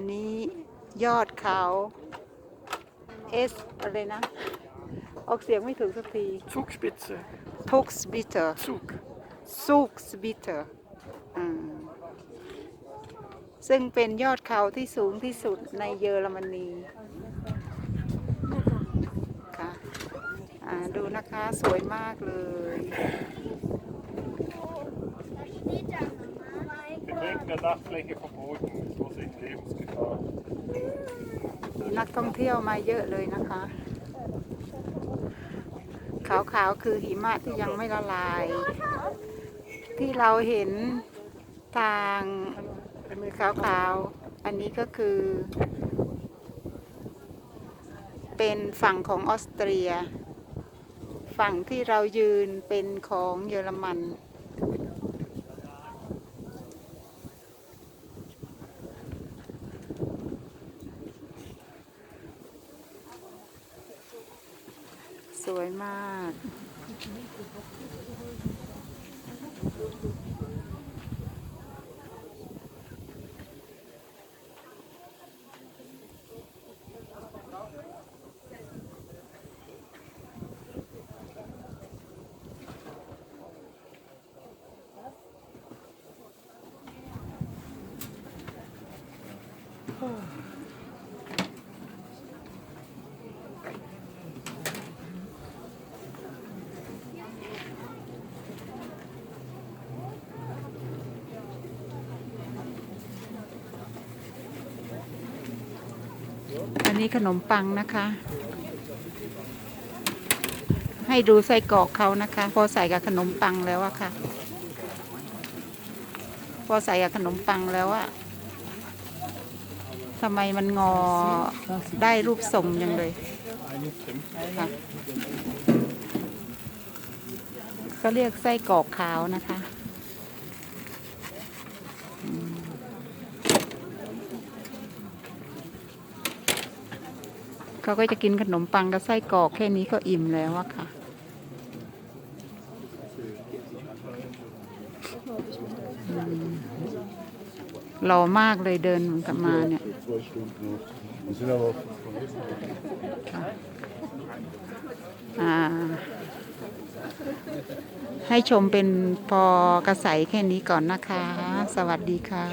นนี้ยอดเขาเอสอะไรนะ ออกเสียงไม่ถูกสักที Zugspitze. ทุกสบิเตอร์ Zug. ซูกสบิเตอร์ซึ่งเป็นยอดเขาที่สูงที่สุดในเยอรมนีค่ะอ่าดูนะคะสวยมากเลย der Dachfläche verboten. Vorsicht, Lebensgefahr. มีนักท่องเที่ยวมาเยอะเลยนะคะ ขาวๆคือหิมะที่ยังไม่ละลาย ที่เราเห็นทางมือขาวๆอันนี้ก็คือ เป็นฝั่งของออสเตรีย ฝั่งที่เรายืนเป็นของเยอรมัน สวยมาก อันนี้ขนมปังนะคะ ให้ดูไส้กรอกเขานะคะ พอใส่กับขนมปังแล้วอะค่ะ พอใส่กับขนมปังแล้วอะทำไมมันงอได้รูปทรงยังเลยค่ะก็เรียกไส้กรอกขาวนะคะ เขาก็จะกินขนมปังกับไส้กรอกแค่นี้ก็อิ่มแล้วอะค่ะหล่อมากเลยเดินกลับมาเนี่ยให้ชมเป็นพอกระใสแค่นี้ก่อนนะคะ สวัสดีค่ะ